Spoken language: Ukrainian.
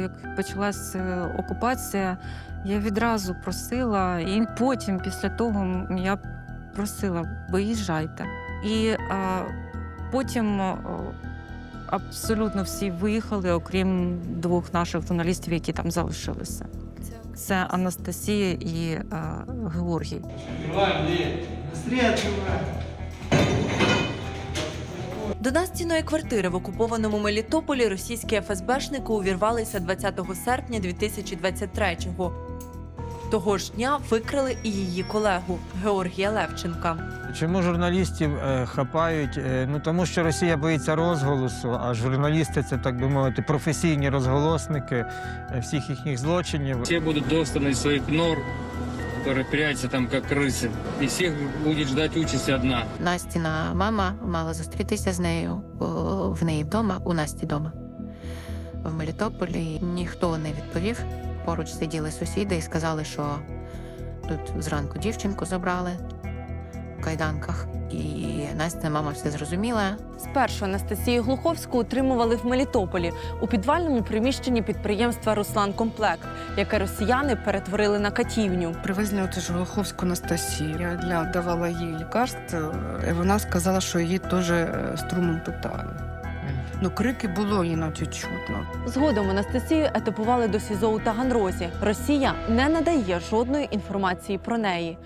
Як почалась е, окупація, я відразу просила, і потім, після того, я просила, виїжджайте. І е, потім абсолютно всі виїхали, окрім двох наших журналістів, які там залишилися. Це Анастасія і е, Георгій. До Настіної квартири в окупованому Мелітополі російські ФСБшники увірвалися 20 серпня 2023-го. Того ж дня викрили і її колегу Георгія Левченка. Чому журналістів е, хапають? Е, ну тому що Росія боїться розголосу, а журналісти це так би мовити професійні розголосники е, всіх їхніх злочинів. Все будут достаны из своих нор, которые прячутся там, как крысы. И всех будет ждать участь одна. Настіна мама мала зустрітися з нею о, в неї вдома, у Насті вдома. В Мелітополі ніхто не відповів. Поруч сиділи сусіди і сказали, що тут зранку дівчинку забрали в кайданках. І Настя мама все зрозуміла. Спершу Анастасію Глуховську утримували в Мелітополі у підвальному приміщенні підприємства Руслан Комплект, яке росіяни перетворили на катівню. Привезли оцю ж Волоховську Анастасію. Я для давала їй лікарство, і вона сказала, що її теж е, струмом питали. Ну, крики було іноді чутно. Згодом Анастасію етапували до СІЗО у Таганрозі. Росія не надає жодної інформації про неї.